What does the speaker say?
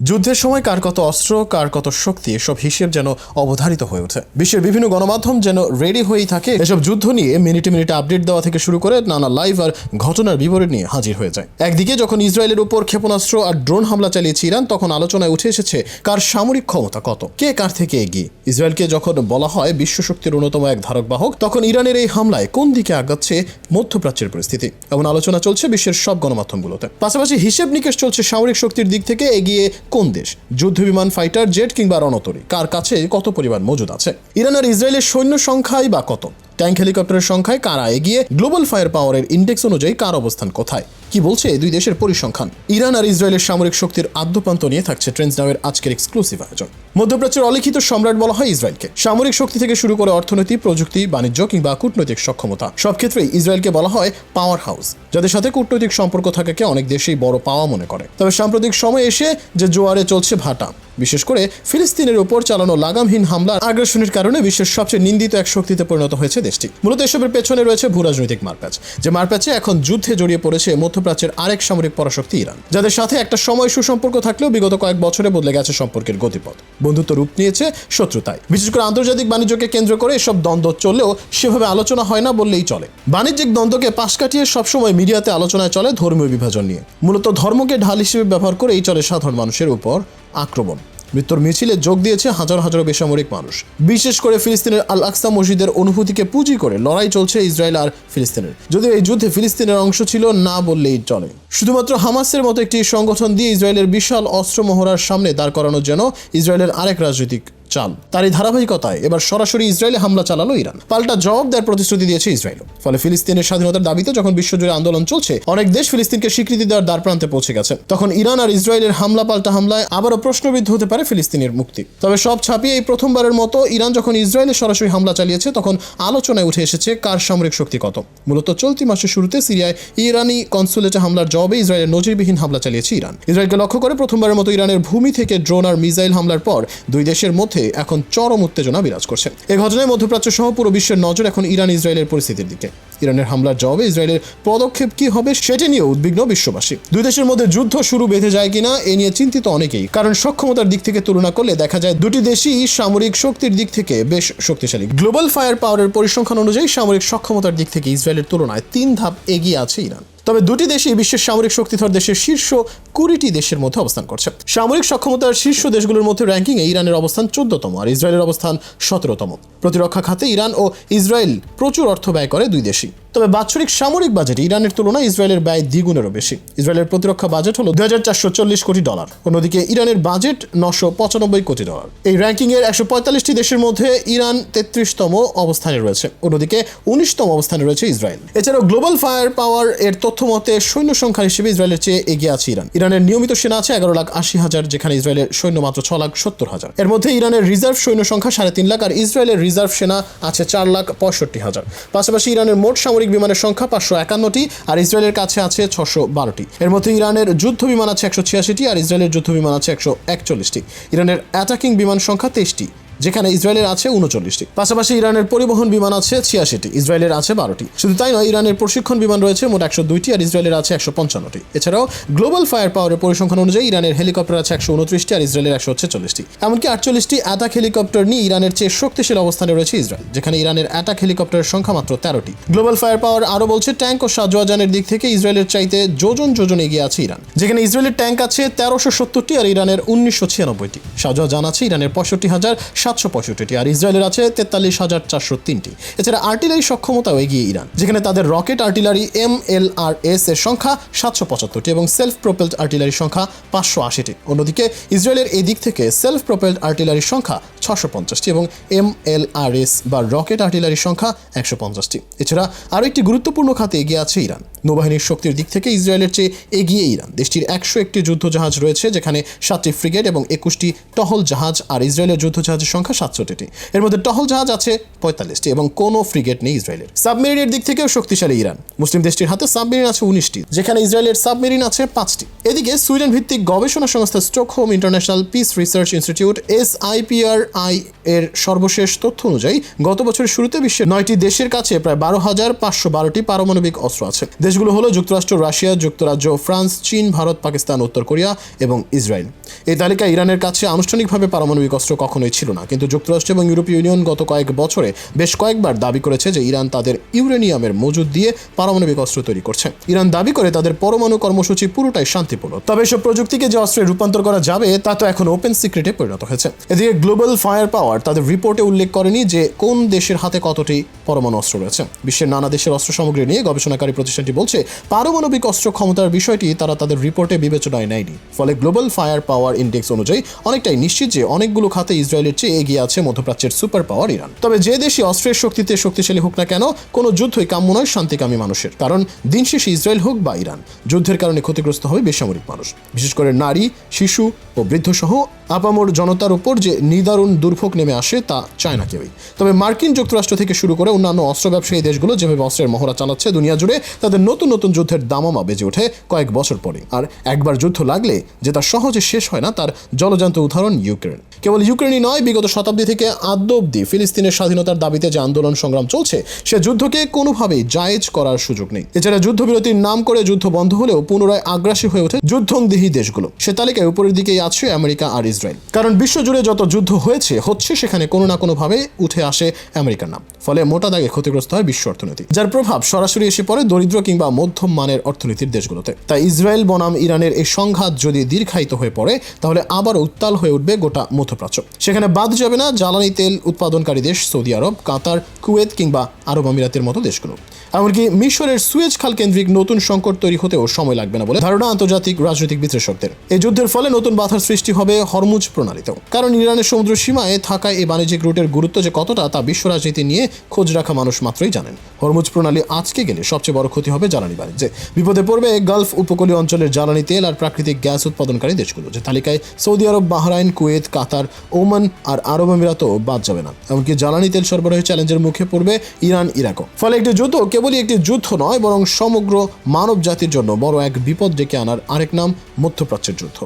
যুদ্ধের সময় কার কত অস্ত্র, কার কত শক্তি, এসব হিসেব যেন অবধারিত হয়ে ওঠে। বিশ্বের বিভিন্ন গণমাধ্যম যেন রেডি হয়েই থাকে, এসব যুদ্ধ নিয়ে মিনিটে মিনিটে আপডেট দেওয়া থেকে শুরু করে নানা লাইভ আর ঘটনার বিবরণ নিয়ে হাজির হয়ে যায়। একদিকে যখন ইসরায়েলের উপর ক্ষেপণাস্ত্র আর ড্রোন হামলা চালিয়েছে ইরান, তখন আলোচনায় উঠে এসেছে কার সামরিক ক্ষমতা কত, কে কার থেকে এগিয়ে। ইসরায়েলকে যখন বলা হয় বিশ্বশক্তির অন্যতম এক ধারক বাহক, তখন ইরানের এই হামলায় কোন দিকে আগাচ্ছে মধ্যপ্রাচ্যের পরিস্থিতি? এমন আলোচনা চলছে বিশ্বের সব গণমাধ্যমগুলোতে। পাশাপাশি হিসেব নিকেশ চলছে সামরিক শক্তির দিক থেকে এগিয়ে কোন দেশ? যুদ্ধ বিমান ফাইটার জেট কিংবা রণতরী। কার কাছে কত পরিমাণ মজুদ আছে? ইরান আর ইসরায়েলের সৈন্য সংখ্যাই বা কত? ট্যাঙ্ক হেলিকপ্টারের সংখ্যায় কারা এগিয়ে গ্লোবাল ফায়ার পাওয়ারের ইন্ডেক্স অনুযায়ী কার অবস্থান কোথায়? কি বলছে দুই দেশের পরিসংখ্যান? ইরান আর ইসরায়েলের সামরিক শক্তির আদ্যপ্রান্ত নিয়ে থাকছে ট্রেন্স নামের আজকের এক্সক্লুসিভ আয়োজন। মধ্যপ্রাচ্যের অলিখিত সম্রাট বলা হয় ইসরায়েলকে। সামরিক শক্তি থেকে শুরু করে অর্থনীতি, প্রযুক্তি, বাণিজ্য কিংবা কূটনৈতিক সক্ষমতা। সব ক্ষেত্রেই ইসরায়েলকে বলা হয় পাওয়ার হাউস যাদের সাথে কূটনৈতিক সম্পর্ক থাকাকে অনেক দেশেই বড় পাওয়া মনে করে। তবে সাম্প্রতিক সময় এসে যে জোয়ারে চলছে ভাটা বিশেষ করে ফিলিস্তিনের উপর চালানো লাগামহীন হামলার আগ্রাসনের কারণে বিশ্বের সবচেয়ে নিন্দিত এক শক্তিতে পরিণত হয়েছে দেশটি। মূলত এসবের পেছনে রয়েছে ভূরাজনৈতিক মারপ্যাচ, যে মারপ্যাচে এখন যুদ্ধে জড়িয়ে পড়েছে মধ্যপ্রাচ্যের আরেক সামরিক পরাশক্তি ইরান, যাদের সাথে একটা সময় সুসম্পর্ক থাকলেও বিগত কয়েক বছরে বদলে গেছে সম্পর্কের গতিপথ। বন্ধুত্ব রূপ নিয়েছে শত্রুতায়। বিশেষ করে আন্তর্জাতিক বাণিজ্যকে কেন্দ্র করে এসব দ্বন্দ্ব চললেও সেভাবে আলোচনা হয় না বললেই চলে। বাণিজ্যিক দ্বন্দ্বকে পাশ কাটিয়ে সবসময় মিডিয়াতে আলোচনায় চলে ধর্মীয় বিভাজন নিয়ে। মূলত ধর্মকে ঢাল হিসেবে ব্যবহার করে এই চলে সাধারণ মানুষের উপর আক্রমণ। মৃত্যুর মিছিলে যোগ দিয়েছে হাজার হাজারো বেসামরিক মানুষ। বিশেষ করে ফিলিস্তিনের আল আকসা মসজিদের অনুভূতিকে পুঁজি করে লড়াই চলছে ইসরায়েল আর ফিলিস্তিনের। যদিও এই যুদ্ধে ফিলিস্তিনের অংশ ছিল না বললেই চলে। শুধুমাত্র হামাসের মতো একটি সংগঠন দিয়ে ইসরায়েলের বিশাল অস্ত্র মহড়ার সামনে দাঁড় করানোর জন্য ইসরায়েলের আরেক রাজনৈতিক চাল তার এই ধারাবাহিকতায় এবার সরাসরি ইসরায়েলে হামলা চালালো ইরান। পাল্টা জবাব দেওয়ার প্রতিশ্রুতি দিয়েছে ইসরায়েল ফলে ফিলিস্তিনের স্বাধীনতার দাবিতে যখন বিশ্বজুড়ে আন্দোলন চলছে, অনেক দেশ ফিলিস্তিনকে স্বীকৃতি দেওয়ার দ্বার প্রান্তে পৌঁছে গেছে। তখন ইরান আর ইসরায়েলের হামলা পাল্টা হামলায় আবারও প্রশ্নবিদ্ধ হতে পারে ফিলিস্তিনের মুক্তি। তবে সব ছাপিয়ে এই প্রথমবারের মতো ইরান যখন ইসরায়েলে সরাসরি হামলা চালিয়েছে, তখন আলোচনায় উঠে এসেছে কার সামরিক শক্তি কত। মূলত চলতি মাসের শুরুতে সিরিয়ায় ইরানি কনসুলেটে হামলার জবাবে ইসরায়েলের নজিরবিহীন হামলা চালিয়েছে ইরান। ইসরায়েলকে লক্ষ্য করে প্রথমবারের মতো ইরানের ভূমি থেকে ড্রোন আর মিসাইল হামলার পর দুই দেশের মধ্যে এখন চরম উত্তেজনা বিরাজ করছে। এ ঘটনায় মধ্যপ্রাচ্য সহ পুরো বিশ্বের নজর এখন ইরান ইসরায়েলের পরিস্থিতির দিকে। ইরানের হামলার জবাবে ইসরায়েলের পদক্ষেপ কি হবে সেটি নিয়ে উদ্বিগ্ন বিশ্ববাসী। দুই দেশের মধ্যে যুদ্ধ শুরু বেঁধে যায় কিনা এ নিয়ে চিন্তিত অনেকেই। কারণ সক্ষমতার দিক থেকে তুলনা করলে দেখা যায় দুটি দেশই সামরিক শক্তির দিক থেকে বেশ শক্তিশালী। গ্লোবাল ফায়ার পাওয়ারের পরিসংখ্যান অনুযায়ী সামরিক সক্ষমতার দিক থেকে ইসরায়েলের তুলনায় তিন ধাপ এগিয়ে আছে ইরান। তবে দুটি দেশই বিশ্বের সামরিক শক্তিধর দেশের শীর্ষ কুড়িটি দেশের মধ্যে অবস্থান করছে। সামরিক সক্ষমতার শীর্ষ দেশগুলোর মধ্যে র্যাঙ্কিংয়ে ইরানের অবস্থান চোদ্দতম আর ইসরায়েলের অবস্থান সতেরোতম। প্রতিরক্ষা খাতে ইরান ও ইসরায়েল প্রচুর অর্থ ব্যয় করে দুই দেশই। Удачі! তবে বাৎসরিক সামরিক বাজেট ইরানের তুলনায় ইসরায়েলের ব্যয় দ্বিগুণেরও বেশি। ইসরায়েলের প্রতিরক্ষা বাজেট হলো দুই হাজার চারশো চল্লিশ কোটি ডলার। অন্যদিকে ইরানের বাজেট নশো কোটি ডলার। এই র্যাঙ্কিং এর একশো দেশের মধ্যে ইরান তেত্রিশতম অবস্থানে রয়েছে। অন্যদিকে উনিশতম অবস্থানে রয়েছে ইসরায়েল। এছাড়াও গ্লোবাল ফায়ার পাওয়ার এর তথ্য মতে সৈন্য সংখ্যা হিসেবে ইসরায়েলের চেয়ে এগিয়ে আছে ইরান। ইরানের নিয়মিত সেনা আছে এগারো লাখ আশি হাজার, যেখানে ইসরায়েলের সৈন্য মাত্র ছ লাখ সত্তর হাজার। এর মধ্যে ইরানের রিজার্ভ সৈন্য সংখ্যা সাড়ে তিন লাখ আর ইসরায়েলের রিজার্ভ সেনা আছে চার লাখ পঁয়ষট্টি হাজার। পাশাপাশি ইরানের মোট সামরিক বিমানের সংখ্যা পাঁচশো একান্নটি আর ইসরায়েলের কাছে আছে ছশো বারোটি। এর মধ্যে ইরানের যুদ্ধ বিমান আছে একশো ছিয়াশিটি আর ইসরায়েলের যুদ্ধ বিমান আছে একশো একচল্লিশটি। ইরানের অ্যাটাকিং বিমান সংখ্যা তেইশটি। যেখানে ইসরায়েলের আছে উনচল্লিশটি। পাশাপাশি ইরানের পরিবহন বিমান আছে ছিয়াশিটি, ইসরায়েলের আছে বারোটি। শুধু তাই নয়, ইরানের প্রশিক্ষণ বিমান রয়েছে মোট একশো দুইটি আর ইসরায়েলের আছে একশো পঞ্চান্নটি। এছাড়াও গ্লোবাল ফায়ার পাওয়ারের পরিসংখ্যান অনুযায়ী ইরানের হেলিকপ্টার আছে একশো উনত্রিশটি আর ইসরায়েলের একশো ছেচল্লিশটি। এমনকি আটচল্লিশটি অ্যাটাক হেলিকপ্টার নিয়ে ইরানের চেয়ে শক্তিশালী অবস্থানে রয়েছে ইসরায়েল, যেখানে ইরানের অ্যাটাক হেলিকপ্টারের সংখ্যা মাত্র তেরোটি। গ্লোবাল ফায়ার পাওয়ার আরও বলছে, ট্যাঙ্ক ও সাজোয়াজানের দিক থেকে ইসরায়েলের চাইতে যোজন যোজন এগিয়ে আছে ইরান, যেখানে ইসরায়েলের ট্যাঙ্ক আছে তেরোশো সত্তরটি আর ইরানের উনিশশো ছিয়ানব্বইটি। সাজোয়াজান আছে ইরানের পঁয়ষট্টি হাজার সাতশো পঁয়ষট্টিটি আর ইসরায়েলের আছে তেতাল্লিশ হাজার চারশো তিনটি। এছাড়া আর্টিলারি সক্ষমতাও এগিয়ে ইরান, যেখানে তাদের rocket artillery M L R S এর সংখ্যা সাতশো পঁচাত্তরটি এবং সেলফ প্রোপেলড আর্টিলারির সংখ্যা পাঁচশো আশিটি। অন্যদিকে ইসরায়েলের এই দিক থেকে সেলফ প্রোপেলড আর্টিলারির সংখ্যা ছশো পঞ্চাশটি এবং এম এল আর এস বা রকেট আর্টিলারির সংখ্যা একশো পঞ্চাশটি। এছাড়া আরও একটি গুরুত্বপূর্ণ খাতে এগিয়ে আছে ইরান। নৌবাহিনীর শক্তির দিক থেকে ইসরায়েলের চেয়ে এগিয়ে ইরান। দেশটির একশো একটি যুদ্ধ জাহাজ রয়েছে, যেখানে সাতটি ফ্রিগেট এবং একুশটি টহল জাহাজ আর ইসরায়েলের যুদ্ধ জাহাজের সংখ্যা সাতষট্টিটি। এর মধ্যে টহল জাহাজ আছে পঁয়তাল্লিশটি এবং কোনো ফ্রিগেট নেই ইসরায়েলের। সাবমেরিনের দিক থেকেও শক্তিশালী ইরান। মুসলিম দেশটির হাতে সাবমেরিন আছে উনিশটি, যেখানে ইসরায়েলের সাবমেরিন আছে পাঁচটি। এদিকে সুইডেন ভিত্তিক গবেষণা সংস্থা Stockholm International Peace Research Institute S IPR I এর সর্বশেষ তথ্য অনুযায়ী, গত বছরের শুরুতে বিশ্বের নয়টি দেশের কাছে প্রায় বারো হাজার পাঁচশো বারোটি পারমাণবিক অস্ত্র আছে। দেশগুলো হলো যুক্তরাষ্ট্র, রাশিয়া, যুক্তরাজ্য, ফ্রান্স, চীন, ভারত, পাকিস্তান, উত্তর কোরিয়া এবং ইসরায়েল। এই তালিকায় ইরানের কাছে আনুষ্ঠানিকভাবে পারমাণবিক অস্ত্র কখনোই ছিল না, কিন্তু যুক্তরাষ্ট্র এবং ইউরোপীয় ইউনিয়ন গত কয়েক বছরে বেশ কয়েকবার দাবি করেছে যে ইরান তাদের ইউরেনিয়ামের মজুদ দিয়ে পারমাণবিক অস্ত্র তৈরি করছে। ইরান দাবি করে তাদের পরমাণু কর্মসূচি পুরোটাই শান্তিপূর্ণ। তবে এসব প্রযুক্তিকে যে অস্ত্রে রূপান্তর করা যাবে, তা তো এখন ওপেন সিক্রেটে পরিণত হয়েছে। এদিকে গ্লোবাল ফায়ার পাওয়ার তাদের রিপোর্টে উল্লেখ করেনি যে কোন দেশের হাতে কতটি পরমাণু অস্ত্র রয়েছে। বিশ্বের নানা দেশের অস্ত্র সামগ্রী নিয়ে গবেষণাকারী প্রতিষ্ঠানটি বলছে, পারমাণবিক অস্ত্র ক্ষমতার বিষয়টি তারা তাদের রিপোর্টে বিবেচনায় নেয়নি। ফলে গ্লোবাল ফায়ার পাওয়ার ইন্ডেক্স অনুযায়ী অনেকটাই নিশ্চিত যে অনেকগুলো খাতে ইসরায়েলের চেয়ে এগিয়ে আছে মধ্যপ্রাচ্যের সুপার পাওয়ার ইরান। তবে যে দেশই অস্ত্রের শক্তিতে শক্তিশালী হোক না কেন, কোনো যুদ্ধই কাম্য নয় শান্তিকামী মানুষের। কারণ দিন শেষে ইসরায়েল হোক বা ইরান, যুদ্ধের কারণে ক্ষতিগ্রস্ত হবে বেসামরিক মানুষ। বিশেষ করে নারী, শিশু ও বৃদ্ধ সহ আপামর জনতার উপর যে নিদারুণ দুর্ভোগ নেমে আসে তা চায় না কেউই। তবে মার্কিন যুক্তরাষ্ট্র থেকে শুরু করে অন্যান্য অস্ত্র ব্যবসায়ী দেশগুলো যেভাবে অস্ত্রের মহড়া চালাচ্ছে দুনিয়া জুড়ে তাদের নতুন নতুন যুদ্ধের দামামা বেজে ওঠে কয়েক বছর পরে আর একবার যুদ্ধ লাগলে যে তা সহজে শেষ হয় না, তার জলজান্ত উদাহরণ ইউক্রেন। কেবল ইউক্রেনই নয়, বিগত শতাব্দী থেকে আদ্য অব্দি ফিলিস্তিনের স্বাধীনতার দাবিতে যে আন্দোলন সংগ্রাম চলছে, সে যুদ্ধকে কোনোভাবেই জায়েজ করার সুযোগ নেই। এছাড়া যুদ্ধবিরতির নাম করে যুদ্ধ বন্ধ হলেও পুনরায় আগ্রাসী হয়ে ওঠে যুদ্ধংদেহী দেশগুলো। সে তালিকায় উপরের দিকেই আছে আমেরিকা আর ইসরায়েল। কারণ বিশ্বজুড়ে যত যুদ্ধ হয়েছে, হচ্ছে সেখানে কোনো না কোনোভাবে উঠে আসে আমেরিকার নাম। ফলে মোটা দাগে ক্ষতিগ্রস্ত হয় বিশ্ব অর্থনীতি, যার প্রভাব সরাসরি এসে পড়ে দরিদ্র কিংবা মধ্যম মানের অর্থনীতির দেশগুলোতে। তাই ইসরায়েল বনাম ইরানের এই সংঘাত যদি দীর্ঘায়িত হয়ে পড়ে, তাহলে আবার উত্তাল হয়ে উঠবে গোটা মধ্যপ্রাচ্য। সেখানে বাদ যাবে না জ্বালানি তেল উৎপাদনকারী দেশ সৌদি আরব, কাতার, কুয়েত কিংবা আরব আমিরাতের মতো দেশগুলো। এমনকি মিশরের সুয়েজ খাল কেন্দ্রিক নতুন সংকট তৈরি হতেও সময় লাগবে না বলে ধারণা আন্তর্জাতিক রাজনৈতিক বিশ্লেষকদের। এই যুদ্ধের ফলে নতুন বাধার সৃষ্টি হবে হরমুজ প্রণালীতেও। কারণ ইরানের সমুদ্র সীমায় থাকা এই বাণিজ্যিক রুটের গুরুত্ব যে কতটা, তা বিশ্ব রাজনীতি নিয়ে খোঁজ রাখা মানুষ মাত্রই জানেন। হরমুজ প্রণালী আজকে গেলে সবচেয়ে বড় ক্ষতি হবে জ্বালানি বাণিজ্যে। বিপদে পড়বে গালফ উপকূলীয় অঞ্চলের জ্বালানি তেল আর প্রাকৃতিক গ্যাস উৎপাদনকারী দেশগুলো, যে তালিকায় Saudi Arab, Bahrain, Kuwait, Qatar, Oman আর আরব আমিরাতও বাদ যাবে না। এমনকি জ্বালানি তেল সরবরাহের চ্যালেঞ্জের মুখে পড়বে ইরান, ইরাকও। ফলে একটি যুদ্ধ কেবলই একটি যুদ্ধ নয়, বরং সমগ্র মানব জাতির জন্য বড় এক বিপদ ডেকে আনার আরেক নাম মধ্যপ্রাচ্যের যুদ্ধ।